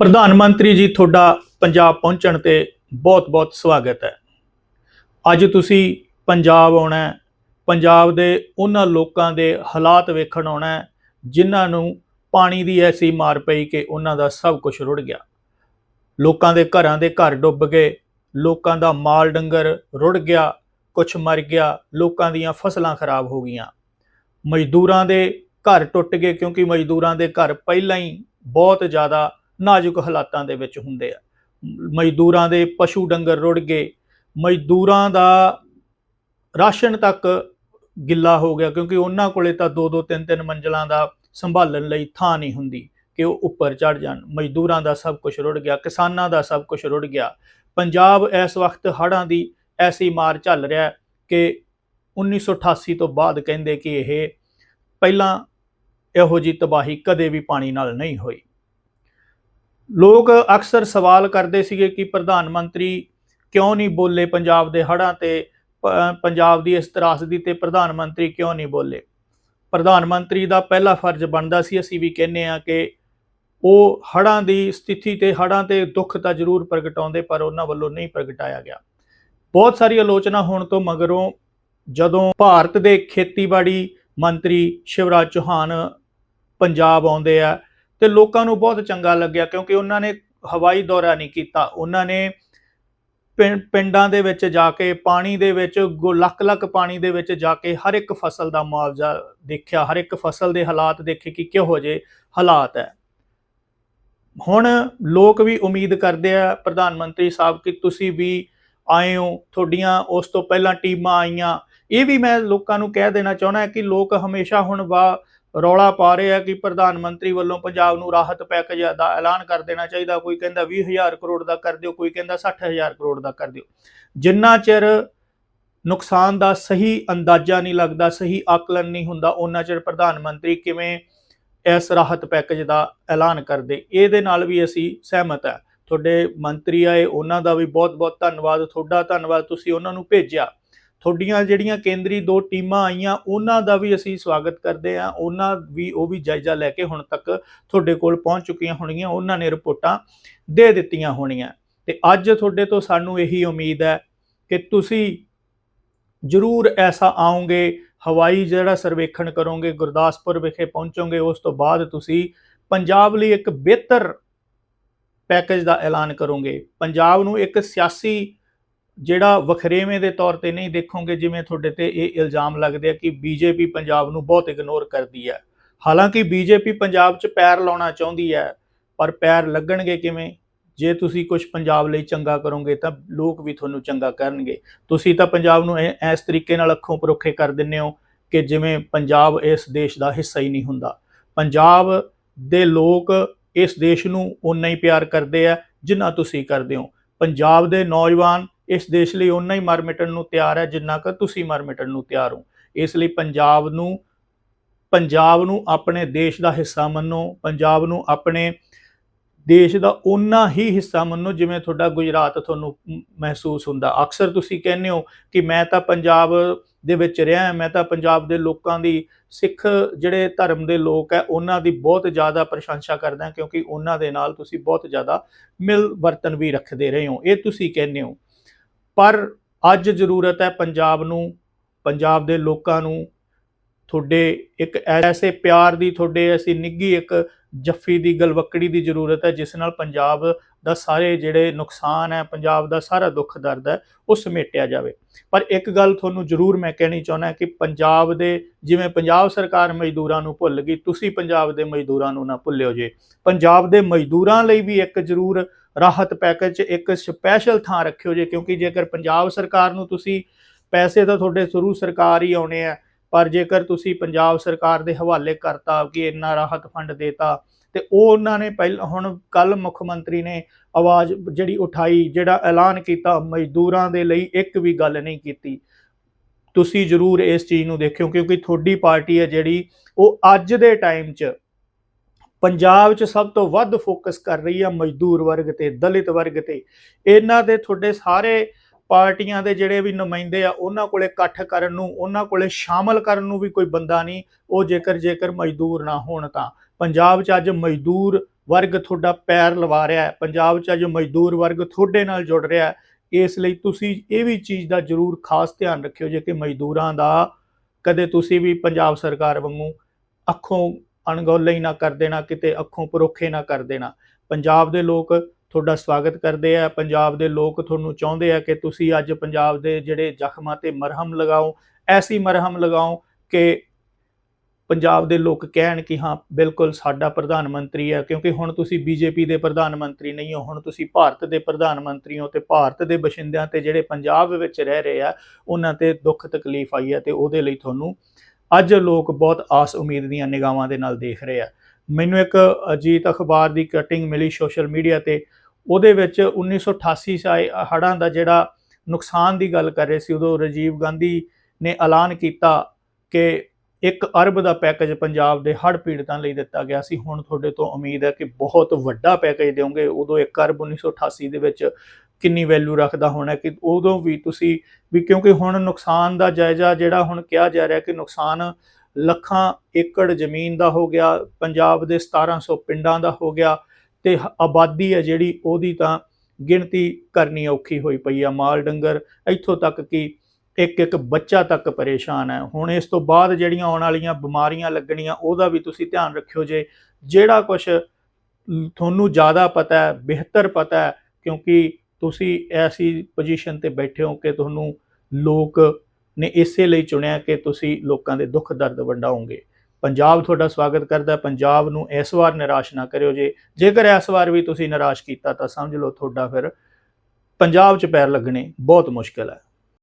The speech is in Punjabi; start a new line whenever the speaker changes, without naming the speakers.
ਪ੍ਰਧਾਨ ਮੰਤਰੀ ਜੀ, ਤੁਹਾਡਾ ਪੰਜਾਬ ਪਹੁੰਚਣ ਤੇ ਬਹੁਤ-ਬਹੁਤ ਸਵਾਗਤ ਹੈ। ਅੱਜ ਤੁਸੀਂ ਪੰਜਾਬ ਆਉਣਾ ਹੈ, ਪੰਜਾਬ ਦੇ ਉਹਨਾਂ ਲੋਕਾਂ ਦੇ ਹਾਲਾਤ ਵੇਖਣ ਆਉਣਾ ਹੈ, ਜਿਨ੍ਹਾਂ ਨੂੰ ਪਾਣੀ ਦੀ ਐਸੀ ਮਾਰ ਪਈ ਕਿ ਉਹਨਾਂ ਦਾ ਸਭ ਕੁਝ ਰੁੜ ਗਿਆ। ਲੋਕਾਂ ਦੇ ਘਰਾਂ ਦੇ ਘਰ ਡੁੱਬ ਗਏ, ਲੋਕਾਂ ਦਾ ਮਾਲ ਡੰਗਰ ਰੁੜ ਗਿਆ ਕੁਝ ਮਰ ਗਿਆ, ਲੋਕਾਂ ਦੀਆਂ ਫਸਲਾਂ ਖਰਾਬ ਹੋ ਗਈਆਂ। ਮਜ਼ਦੂਰਾਂ ਦੇ ਘਰ ਟੁੱਟ ਗਏ ਕਿਉਂਕਿ ਮਜ਼ਦੂਰਾਂ ਦੇ ਘਰ ਪਹਿਲਾਂ ਹੀ ਬਹੁਤ ਜ਼ਿਆਦਾ ਨਾਜ਼ੁਕ ਹਾਲਾਤਾਂ ਦੇ ਵਿੱਚ ਹੁੰਦੇ ਆ। ਮਜ਼ਦੂਰਾਂ ਦੇ ਪਸ਼ੂ ਡੰਗਰ ਰੁੜ ਗਏ। ਮਜ਼ਦੂਰਾਂ ਦਾ ਰਾਸ਼ਨ ਤੱਕ ਗਿੱਲਾ ਹੋ ਗਿਆ ਕਿਉਂਕਿ ਉਹਨਾਂ ਕੋਲੇ ਤਾਂ ਦੋ ਦੋ ਤਿੰਨ ਤਿੰਨ ਮੰਜ਼ਲਾਂ ਦਾ ਸੰਭਾਲਣ ਲਈ ਥਾਂ ਨਹੀਂ ਹੁੰਦੀ ਕਿ ਉਹ ਉੱਪਰ ਚੜ ਜਾਣ। ਮਜ਼ਦੂਰਾਂ ਦਾ ਸਭ ਕੁਝ ਰੁੜ ਗਿਆ, ਕਿਸਾਨਾਂ ਦਾ ਸਭ ਕੁਝ ਰੁੜ ਗਿਆ। ਪੰਜਾਬ ਇਸ ਵਕਤ ਹੜ੍ਹਾਂ ਦੀ ਐਸੀ ਮਾਰ ਝੱਲ ਰਿਹਾ ਹੈ ਕਿ 1988 ਤੋਂ ਬਾਅਦ ਕਹਿੰਦੇ ਕਿ ਇਹ ਪਹਿਲਾਂ ਇਹੋ ਜੀ ਤਬਾਹੀ ਕਦੇ ਵੀ ਪਾਣੀ ਨਾਲ ਨਹੀਂ ਹੋਈ। ਲੋਕ ਅਕਸਰ ਸਵਾਲ ਕਰਦੇ ਸੀਗੇ ਕਿ ਪ੍ਰਧਾਨ ਮੰਤਰੀ ਕਿਉਂ ਨਹੀਂ ਬੋਲੇ ਪੰਜਾਬ ਦੇ ਹੜ੍ਹਾਂ ਤੇ ਪੰਜਾਬ ਦੀ ਇਸ ਤਰਾਸਦੀ ਤੇ ਪ੍ਰਧਾਨ ਮੰਤਰੀ ਕਿਉਂ ਨਹੀਂ ਬੋਲੇ? ਪ੍ਰਧਾਨ ਮੰਤਰੀ ਦਾ ਪਹਿਲਾ ਫਰਜ਼ ਬਣਦਾ ਸੀ, ਅਸੀਂ ਵੀ ਕਹਿੰਨੇ ਆ ਕਿ ਉਹ ਹੜ੍ਹਾਂ ਦੀ ਸਥਿਤੀ ਤੇ, ਹੜ੍ਹਾਂ ਤੇ ਦੁੱਖ ਤਾਂ ਜ਼ਰੂਰ ਪ੍ਰਗਟਾਉਂਦੇ, ਪਰ ਉਹਨਾਂ ਵੱਲੋਂ ਨਹੀਂ ਪ੍ਰਗਟਾਇਆ ਗਿਆ। ਬਹੁਤ ਸਾਰੀ ਆਲੋਚਨਾ ਹੋਣ ਤੋਂ ਮਗਰੋਂ ਜਦੋਂ ਭਾਰਤ ਦੇ ਖੇਤੀਬਾੜੀ ਮੰਤਰੀ ਸ਼ਿਵਰਾਜ ਚੌਹਾਨ ਪੰਜਾਬ ਆਉਂਦੇ ਆ ਤੇ ਲੋਕਾਂ ਨੂੰ ਬਹੁਤ ਚੰਗਾ ਲੱਗਿਆ ਕਿਉਂਕਿ ਉਹਨਾਂ ਨੇ ਹਵਾਈ ਦੌਰਾ ਨਹੀਂ ਕੀਤਾ। ਉਹਨਾਂ ਨੇ ਪਿੰਡਾਂ ਦੇ ਵਿੱਚ ਜਾ ਕੇ, ਪਾਣੀ ਦੇ ਵਿੱਚ ਲੱਖ ਲੱਖ ਪਾਣੀ ਦੇ ਵਿੱਚ ਜਾ ਕੇ ਹਰ ਇੱਕ ਫਸਲ ਦਾ ਮੁਆਵਜ਼ਾ ਦੇਖਿਆ, ਹਰ ਇੱਕ ਫਸਲ ਦੇ ਹਾਲਾਤ ਦੇਖੇ ਕਿ ਕਿਹੋ ਜਿਹੇ ਹਾਲਾਤ ਹੈ। ਹੁਣ ਲੋਕ ਵੀ ਉਮੀਦ ਕਰਦੇ ਆ ਪ੍ਰਧਾਨ ਮੰਤਰੀ ਸਾਹਿਬ ਕਿ ਤੁਸੀਂ ਵੀ ਆਏ ਹੋ, ਤੁਹਾਡੀਆਂ ਉਸ ਤੋਂ ਪਹਿਲਾਂ ਟੀਮਾਂ ਆਈਆਂ। ਇਹ ਵੀ ਮੈਂ ਲੋਕਾਂ ਨੂੰ ਕਹਿ ਦੇਣਾ ਚਾਹੁੰਦਾ ਕਿ ਲੋਕ ਹਮੇਸ਼ਾ ਹੁਣ ਵਾ ਰੌਲਾ ਪਾ ਰਹੇ ਆ ਕਿ ਪ੍ਰਧਾਨ ਮੰਤਰੀ ਵੱਲੋਂ ਪੰਜਾਬ ਨੂੰ ਰਾਹਤ ਪੈਕੇਜ ਦਾ ਐਲਾਨ ਕਰ ਦੇਣਾ ਚਾਹੀਦਾ। ਕੋਈ ਕਹਿੰਦਾ 20000 ਕਰੋੜ ਦਾ ਕਰ ਦਿਓ, ਕੋਈ ਕਹਿੰਦਾ 60000 ਕਰੋੜ ਦਾ ਕਰ ਦਿਓ। ਜਿੰਨਾ ਚਿਰ ਨੁਕਸਾਨ ਦਾ ਸਹੀ ਅੰਦਾਜ਼ਾ ਨਹੀਂ ਲੱਗਦਾ, ਸਹੀ ਆਕਲਨ ਨਹੀਂ ਹੁੰਦਾ ਉਹਨਾਂ ਚਿਰ ਪ੍ਰਧਾਨ ਮੰਤਰੀ ਕਿਵੇਂ ਇਸ ਰਾਹਤ ਪੈਕੇਜ ਦਾ ਐਲਾਨ ਕਰਦੇ, ਇਹਦੇ ਨਾਲ ਵੀ ਅਸੀਂ ਸਹਿਮਤ ਹੈ। ਤੁਹਾਡੇ ਮੰਤਰੀ ਆਏ, ਉਹਨਾਂ ਦਾ ਵੀ ਬਹੁਤ-ਬਹੁਤ ਧੰਨਵਾਦ, ਤੁਹਾਡਾ ਧੰਨਵਾਦ ਤੁਸੀਂ ਉਹਨਾਂ ਨੂੰ ਭੇਜਿਆ। ਤੁਹਾਡੀਆਂ ਜਿਹੜੀਆਂ ਕੇਂਦਰੀ ਦੋ ਟੀਮਾਂ ਆਈਆਂ, ਉਹਨਾਂ ਦਾ ਵੀ ਅਸੀਂ ਸਵਾਗਤ ਕਰਦੇ ਹਾਂ। ਉਹਨਾਂ ਵੀ, ਉਹ ਵੀ ਜਾਇਜ਼ਾ ਲੈ ਕੇ ਹੁਣ ਤੱਕ ਤੁਹਾਡੇ ਕੋਲ ਪਹੁੰਚ ਚੁੱਕੀਆਂ ਹੋਣਗੀਆਂ। ਉਹਨਾਂ ਨੇ ਰਿਪੋਰਟਾਂ ਦੇ ਦਿੱਤੀਆਂ ਹੋਣੀਆਂ। ਤੇ ਅੱਜ ਤੁਹਾਡੇ ਤੋਂ ਸਾਨੂੰ ਇਹੀ ਉਮੀਦ ਹੈ ਕਿ ਤੁਸੀਂ ਜ਼ਰੂਰ ਐਸਾ ਆਉਂਗੇ ਹਵਾਈ ਜਿਹੜਾ ਸਰਵੇਖਣ ਕਰੋਗੇ, ਗੁਰਦਾਸਪੁਰ ਵਿਖੇ ਪਹੁੰਚੋਗੇ, ਉਸ ਤੋਂ ਬਾਅਦ ਤੁਸੀਂ ਪੰਜਾਬ ਲਈ ਇੱਕ ਬਿਹਤਰ ਪੈਕੇਜ ਦਾ ਐਲਾਨ ਕਰੋਗੇ। ਪੰਜਾਬ ਨੂੰ ਇੱਕ ਸਿਆਸੀ ਜਿਹੜਾ ਵਖਰੇਵੇਂ ਦੇ ਤੌਰ ਤੇ ਨਹੀਂ ਦੇਖੋਗੇ, ਜਿਵੇਂ ਤੁਹਾਡੇ ਤੇ ਇਹ ਇਲਜ਼ਾਮ ਲੱਗਦੇ ਆ ਕਿ ਬੀਜੇਪੀ ਪੰਜਾਬ ਨੂੰ ਬਹੁਤ ਇਗਨੋਰ ਕਰਦੀ ਹੈ ਹਾਲਾਂਕਿ ਬੀਜੇਪੀ ਪੰਜਾਬ 'ਚ ਪੈਰ ਲਾਉਣਾ ਚਾਹੁੰਦੀ ਹੈ ਪਰ ਪੈਰ ਲੱਗਣਗੇ ਕਿਵੇਂ? ਜੇ ਤੁਸੀਂ ਕੁਝ ਪੰਜਾਬ ਲਈ ਚੰਗਾ ਕਰੋਗੇ, ਤਾਂ ਲੋਕ ਵੀ ਤੁਹਾਨੂੰ ਚੰਗਾ ਕਰਨਗੇ। ਤੁਸੀਂ ਤਾਂ ਪੰਜਾਬ ਨੂੰ ਐ- ਇਸ ਤਰੀਕੇ ਨਾਲ ਅੱਖੋਂ ਪਰੋਖੇ ਕਰ ਦਿੰਦੇ ਹੋ ਕਿ ਜਿਵੇਂ ਪੰਜਾਬ ਇਸ ਦੇਸ਼ ਦਾ ਹਿੱਸਾ ਹੀ ਨਹੀਂ ਹੁੰਦਾ। ਪੰਜਾਬ ਦੇ ਲੋਕ ਇਸ ਦੇਸ਼ ਨੂੰ ਉਨਾ ਹੀ ਪਿਆਰ ਕਰਦੇ ਆ ਜਿੰਨਾ ਤੁਸੀਂ ਕਰਦੇ ਹੋ। ਪੰਜਾਬ ਦੇ ਨੌਜਵਾਨ ਇਸ ਦੇਸ਼ ਲਈ ਉਨਾ ਹੀ ਮਰ ਮਿਟਣ ਨੂੰ ਤਿਆਰ ਹੈ ਜਿੰਨਾ ਕਿ ਤੁਸੀਂ ਮਰ ਮਿਟਣ ਨੂੰ ਤਿਆਰ ਹੋ। ਇਸ ਲਈ ਪੰਜਾਬ ਨੂੰ ਪੰਜਾਬ ਨੂੰ ਆਪਣੇ ਦੇਸ਼ ਦਾ ਹਿੱਸਾ ਮੰਨੋ, ਪੰਜਾਬ ਨੂੰ ਆਪਣੇ ਦੇਸ਼ ਦਾ ਉਨਾ ਹੀ ਹਿੱਸਾ ਮੰਨੋ ਜਿਵੇਂ ਤੁਹਾਡਾ ਗੁਜਰਾਤ ਤੁਹਾਨੂੰ ਮਹਿਸੂਸ ਹੁੰਦਾ। ਅਕਸਰ ਤੁਸੀਂ ਕਹਿੰਦੇ ਹੋ ਕਿ ਮੈਂ ਤਾਂ ਪੰਜਾਬ ਦੇ ਵਿੱਚ ਰਿਹਾ ਮੈਂ ਤਾਂ ਪੰਜਾਬ ਦੇ ਲੋਕਾਂ ਦੀ ਸਿੱਖ ਜਿਹੜੇ ਧਰਮ ਦੇ ਲੋਕ ਹੈ, ਉਹਨਾਂ ਦੀ ਬਹੁਤ ਜ਼ਿਆਦਾ ਪ੍ਰਸ਼ੰਸਾ ਕਰਦਾ ਕਿਉਂਕਿ ਉਹਨਾਂ ਦੇ ਨਾਲ ਤੁਸੀਂ ਬਹੁਤ ਜ਼ਿਆਦਾ ਮਿਲ ਵਰਤਨ ਵੀ ਰੱਖਦੇ ਰਹੇ ਹੋ। ਇਹ ਤੁਸੀਂ ਕਹਿੰਦੇ ਹੋ। ਪਰ ਅੱਜ ਜ਼ਰੂਰਤ ਹੈ ਪੰਜਾਬ ਨੂੰ, ਪੰਜਾਬ ਦੇ ਲੋਕਾਂ ਨੂੰ, ਤੁਹਾਡੇ ਇੱਕ ਐਸੇ ਪਿਆਰ ਦੀ, ਤੁਹਾਡੇ ਐਸੀ ਨਿੱਗੀ ਇੱਕ ਜੱਫੀ ਦੀ, ਗਲਵੱਕੜੀ ਦੀ ਜ਼ਰੂਰਤ ਹੈ ਜਿਸ ਨਾਲ ਪੰਜਾਬ ਦਾ ਸਾਰੇ ਜਿਹੜੇ ਨੁਕਸਾਨ ਹੈ, ਪੰਜਾਬ ਦਾ ਸਾਰਾ ਦੁੱਖ ਦਰਦ ਹੈ, ਉਹ ਸਮੇਟਿਆ ਜਾਵੇ। ਪਰ ਇੱਕ ਗੱਲ ਤੁਹਾਨੂੰ ਜ਼ਰੂਰ ਮੈਂ ਕਹਿਣੀ ਚਾਹੁੰਦਾ ਕਿ ਪੰਜਾਬ ਦੇ, ਜਿਵੇਂ ਪੰਜਾਬ ਸਰਕਾਰ ਮਜ਼ਦੂਰਾਂ ਨੂੰ ਭੁੱਲ ਗਈ, ਤੁਸੀਂ ਪੰਜਾਬ ਦੇ ਮਜ਼ਦੂਰਾਂ ਨੂੰ ਨਾ ਭੁੱਲਿਓ ਜੇ। ਪੰਜਾਬ ਦੇ ਮਜ਼ਦੂਰਾਂ ਲਈ ਵੀ ਇੱਕ ਜ਼ਰੂਰ ਰਾਹਤ ਪੈਕੇਜ 'ਚ ਇੱਕ ਸਪੈਸ਼ਲ ਥਾਂ ਰੱਖਿਓ ਜੇ, ਕਿਉਂਕਿ ਜੇਕਰ ਪੰਜਾਬ ਸਰਕਾਰ ਨੂੰ ਤੁਸੀਂ ਪੈਸੇ ਤਾਂ ਤੁਹਾਡੇ ਥਰੂ ਸਰਕਾਰ ਹੀ ਆਉਣੇ ਆ, ਪਰ ਜੇਕਰ ਤੁਸੀਂ ਪੰਜਾਬ ਸਰਕਾਰ ਦੇ ਹਵਾਲੇ ਕਰਤਾ ਕਿ ਇੰਨਾ ਰਾਹਤ ਫੰਡ ਦੇਤਾ, ਤੇ ਉਹ ਉਹਨਾਂ ਨੇ ਪਹਿਲਾਂ, ਹੁਣ ਕੱਲ ਮੁੱਖ ਮੰਤਰੀ ਨੇ ਆਵਾਜ਼ ਜਿਹੜੀ ਉਠਾਈ, ਜਿਹੜਾ ਐਲਾਨ ਕੀਤਾ, ਮਜ਼ਦੂਰਾਂ ਦੇ ਲਈ ਇੱਕ ਵੀ ਗੱਲ ਨਹੀਂ ਕੀਤੀ। ਤੁਸੀਂ ਜ਼ਰੂਰ ਇਸ ਚੀਜ਼ ਨੂੰ ਦੇਖਿਓ, ਕਿਉਂਕਿ ਤੁਹਾਡੀ ਪਾਰਟੀ ਹੈ ਜਿਹੜੀ ਉਹ ਅੱਜ ਦੇ ਟਾਈਮ 'ਚ ਪੰਜਾਬ 'ਚ ਸਭ ਤੋਂ ਵੱਧ ਫੋਕਸ ਕਰ ਰਹੀ ਆ ਮਜ਼ਦੂਰ ਵਰਗ ਤੇ, ਦਲਿਤ ਵਰਗ ਤੇ। ਇਹਨਾਂ ਦੇ ਤੁਹਾਡੇ ਸਾਰੇ ਪਾਰਟੀਆਂ ਦੇ ਜਿਹੜੇ ਵੀ ਨੁਮਾਇੰਦੇ ਆ, ਉਹਨਾਂ ਕੋਲੇ ਇਕੱਠ ਕਰਨ ਨੂੰ, ਉਹਨਾਂ ਕੋਲੇ ਸ਼ਾਮਲ ਕਰਨ ਨੂੰ ਵੀ ਕੋਈ ਬੰਦਾ ਨਹੀਂ। ਉਹ ਜੇਕਰ ਜੇਕਰ ਮਜ਼ਦੂਰ ਨਾ ਹੋਣ ਤਾਂ। ਪੰਜਾਬ 'ਚ ਅੱਜ ਮਜ਼ਦੂਰ ਵਰਗ ਤੁਹਾਡਾ ਪੈਰ ਲਵਾ ਰਿਹਾ ਹੈ। ਪੰਜਾਬ 'ਚ ਅੱਜ ਮਜ਼ਦੂਰ ਵਰਗ ਤੁਹਾਡੇ ਨਾਲ ਜੁੜ ਰਿਹਾ ਹੈ। ਇਸ ਲਈ ਤੁਸੀਂ ਇਹ ਵੀ ਚੀਜ਼ ਦਾ ਜ਼ਰੂਰ ਖਾਸ ਧਿਆਨ ਰੱਖਿਓ ਜੇ ਕਿ ਮਜ਼ਦੂਰਾਂ ਦਾ ਕਦੇ ਤੁਸੀਂ ਵੀ ਪੰਜਾਬ ਸਰਕਾਰ ਵਾਂਗੂ ਅੱਖੋਂ ਅਣਗੌਲੇ ਹੀ ਨਾ ਕਰ ਦੇਣਾ, ਕਿਤੇ ਅੱਖੋਂ ਪਰੋਖੇ ਨਾ ਕਰ ਦੇਣਾ। ਪੰਜਾਬ ਦੇ ਲੋਕ ਤੁਹਾਡਾ ਸਵਾਗਤ ਕਰਦੇ ਆ। ਪੰਜਾਬ ਦੇ ਲੋਕ ਤੁਹਾਨੂੰ ਚਾਹੁੰਦੇ ਆ ਕਿ ਤੁਸੀਂ ਅੱਜ ਪੰਜਾਬ ਦੇ ਜਿਹੜੇ ਜ਼ਖਮਾਂ ਤੇ ਮਰਹਮ ਲਗਾਓ, ਐਸੀ ਮਰਹਮ ਲਗਾਓ ਕਿ ਪੰਜਾਬ ਦੇ ਲੋਕ ਕਹਿਣ ਕਿ ਹਾਂ, ਬਿਲਕੁਲ ਸਾਡਾ ਪ੍ਰਧਾਨ ਮੰਤਰੀ ਹੈ ਕਿਉਂਕਿ ਹੁਣ ਤੁਸੀਂ ਬੀਜੇਪੀ ਦੇ ਪ੍ਰਧਾਨ ਮੰਤਰੀ ਨਹੀਂ ਹੋ, ਹੁਣ ਤੁਸੀਂ ਭਾਰਤ ਦੇ ਪ੍ਰਧਾਨ ਮੰਤਰੀ ਹੋ ਤੇ ਭਾਰਤ ਦੇ ਬਸ਼ਿੰਦਿਆਂ ਤੇ ਜਿਹੜੇ ਪੰਜਾਬ ਵਿੱਚ ਰਹਿ ਰਹੇ ਆ, ਉਹਨਾਂ ਤੇ ਦੁੱਖ ਤਕਲੀਫ ਆਈ ਹੈ ਤੇ ਉਹਦੇ ਲਈ ਤੁਹਾਨੂੰ ਅੱਜ ਲੋਕ ਬਹੁਤ ਆਸ ਉਮੀਦ ਦੀਆਂ ਨਿਗਾਹਾਂ ਦੇ ਨਾਲ ਦੇਖ ਰਹੇ ਆ। ਮੈਨੂੰ ਇੱਕ ਅਜੀਤ ਅਖਬਾਰ ਦੀ ਕਟਿੰਗ ਮਿਲੀ ਸੋਸ਼ਲ ਮੀਡੀਆ ਤੇ। ਉਹਦੇ ਵਿੱਚ 1988 ਸਾਈ ਹੜ੍ਹਾਂ ਦਾ ਜਿਹੜਾ ਨੁਕਸਾਨ ਦੀ ਗੱਲ ਕਰ ਰਹੇ ਸੀ, ਉਦੋਂ ਰਾਜੀਵ ਗਾਂਧੀ ਨੇ ਐਲਾਨ ਕੀਤਾ ਕਿ 1 ਅਰਬ ਦਾ ਪੈਕੇਜ ਪੰਜਾਬ ਦੇ ਹੜ੍ਹ ਪੀੜਤਾਂ ਲਈ ਦਿੱਤਾ ਗਿਆ ਸੀ। ਹੁਣ ਤੁਹਾਡੇ ਤੋਂ ਉਮੀਦ ਹੈ ਕਿ ਬਹੁਤ ਵੱਡਾ ਪੈਕੇਜ ਦਿਓਗੇ। ਉਦੋਂ 1 ਅਰਬ 1988 ਦੇ ਵਿੱਚ ਕਿੰਨੀ ਵੈਲਿਊ ਰੱਖਦਾ ਹੋਣਾ ਕਿ ਉਦੋਂ ਵੀ ਤੁਸੀਂ ਵੀ ਕਿਉਂਕਿ ਹੁਣ ਨੁਕਸਾਨ ਦਾ ਜਾਇਜ਼ਾ ਜਿਹੜਾ ਹੁਣ ਕਿਹਾ ਜਾ ਰਿਹਾ ਕਿ ਨੁਕਸਾਨ ਲੱਖਾਂ ਏਕੜ ਜ਼ਮੀਨ ਦਾ ਹੋ ਗਿਆ, ਪੰਜਾਬ ਦੇ 1700 ਪਿੰਡਾਂ ਦਾ ਹੋ ਗਿਆ ਤੇ ਆਬਾਦੀ ਹੈ ਜਿਹੜੀ ਉਹਦੀ ਤਾਂ ਗਿਣਤੀ ਕਰਨੀ ਔਖੀ ਹੋਈ ਪਈ ਆ ਮਾਲ ਡੰਗਰ, ਇੱਥੋਂ ਤੱਕ ਕਿ ਇੱਕ ਇੱਕ ਬੱਚਾ ਤੱਕ ਪਰੇਸ਼ਾਨ ਹੈ। ਹੁਣ ਇਸ ਤੋਂ ਬਾਅਦ ਜਿਹੜੀਆਂ ਆਉਣ ਵਾਲੀਆਂ ਬਿਮਾਰੀਆਂ ਲੱਗਣੀਆਂ, ਉਹਦਾ ਵੀ ਤੁਸੀਂ ਧਿਆਨ ਰੱਖਿਓ ਜੇ। ਜਿਹੜਾ ਕੁਝ ਤੁਹਾਨੂੰ ਜ਼ਿਆਦਾ ਪਤਾ ਹੈ, ਬਿਹਤਰ ਪਤਾ ਹੈ, ਕਿਉਂਕਿ ਤੁਸੀਂ ਐਸੀ ਪੋਜੀਸ਼ਨ ਤੇ ਬੈਠੇ ਹੋ ਕਿ ਤੁਹਾਨੂੰ ਲੋਕ ਨੇ ਇਸੇ ਲਈ ਚੁਣਿਆ ਕਿ ਤੁਸੀਂ ਲੋਕਾਂ ਦੇ ਦੁੱਖ ਦਰਦ ਵੰਡਾਓਗੇ। ਪੰਜਾਬ ਤੁਹਾਡਾ ਸਵਾਗਤ ਕਰਦਾ ਪੰਜਾਬ ਨੂੰ ਇਸ ਵਾਰ ਨਿਰਾਸ਼ ਨਾ ਕਰਿਓ ਜੇ। ਜੇਕਰ ਇਸ ਵਾਰ ਵੀ ਤੁਸੀਂ ਨਿਰਾਸ਼ ਕੀਤਾ ਤਾਂ ਸਮਝ ਲਓ ਤੁਹਾਡਾ ਫਿਰ ਪੰਜਾਬ 'ਚ ਪੈਰ ਲੱਗਣੇ ਬਹੁਤ ਮੁਸ਼ਕਲ ਹੈ।